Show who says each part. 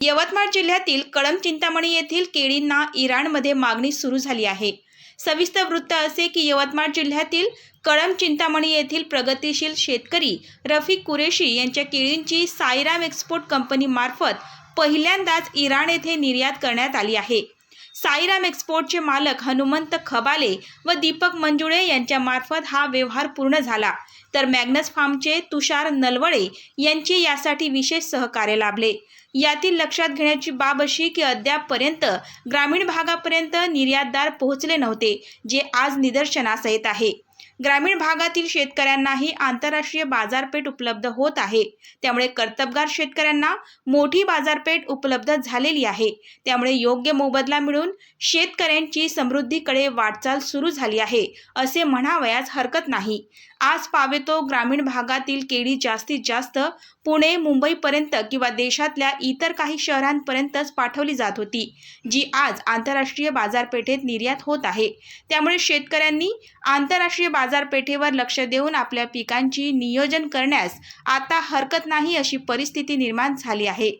Speaker 1: यवतमाळ जिल्ह्यातील कळम चिंतामणी येथील केळींना इराणमध्ये मागणी सुरू झाली आहे. सविस्तर वृत्त असे की यवतमाळ जिल्ह्यातील कळम चिंतामणी येथील प्रगतिशील शेतकरी रफिक कुरेशी यांच्या केळींची साईराम एक्सपोर्ट कंपनीमार्फत पहिल्यांदाच इराण येथे निर्यात करण्यात आली आहे. साईराम एक्सपोर्टचे मालक हनुमंत खबाले व दीपक मंजुळे यांच्यामार्फत हा व्यवहार पूर्ण झाला. तर मॅग्नस फार्मचे तुषार नलवडे यांचे यासाठी विशेष सहकार्य लाभले. यातील लक्षात घेण्याची बाब अशी की अद्यापपर्यंत ग्रामीण भागापर्यंत निर्यातदार पोहोचले नव्हते जे आज निदर्शनास येत आहे. ग्रामीण भागातील शेतकऱ्यांनाही आंतरराष्ट्रीय बाजारपेठ उपलब्ध होत आहे. त्यामुळे कर्तबगार शेतकऱ्यांना मोठी बाजारपेठ उपलब्ध झालेली आहे. त्यामुळे योग्य मोबदला मिळून शेतकऱ्यांची समृद्धीकडे वाटचाल सुरू झाली आहे असे म्हणावयास हरकत नाही. आज पावेतो ग्रामीण भागातील केळी जास्तीत जास्त पुणे मुंबईपर्यंत किंवा देशातल्या इतर काही शहरांपर्यंतच पाठवली जात होती जी आज आंतरराष्ट्रीय बाजारपेठेत निर्यात होत आहे. त्यामुळे शेतकऱ्यांनी आंतरराष्ट्रीय बाजारपेठेवर लक्ष देऊन आपल्या पिकांची नियोजन करण्यास आता हरकत नाही अशी परिस्थिती निर्माण झाली आहे.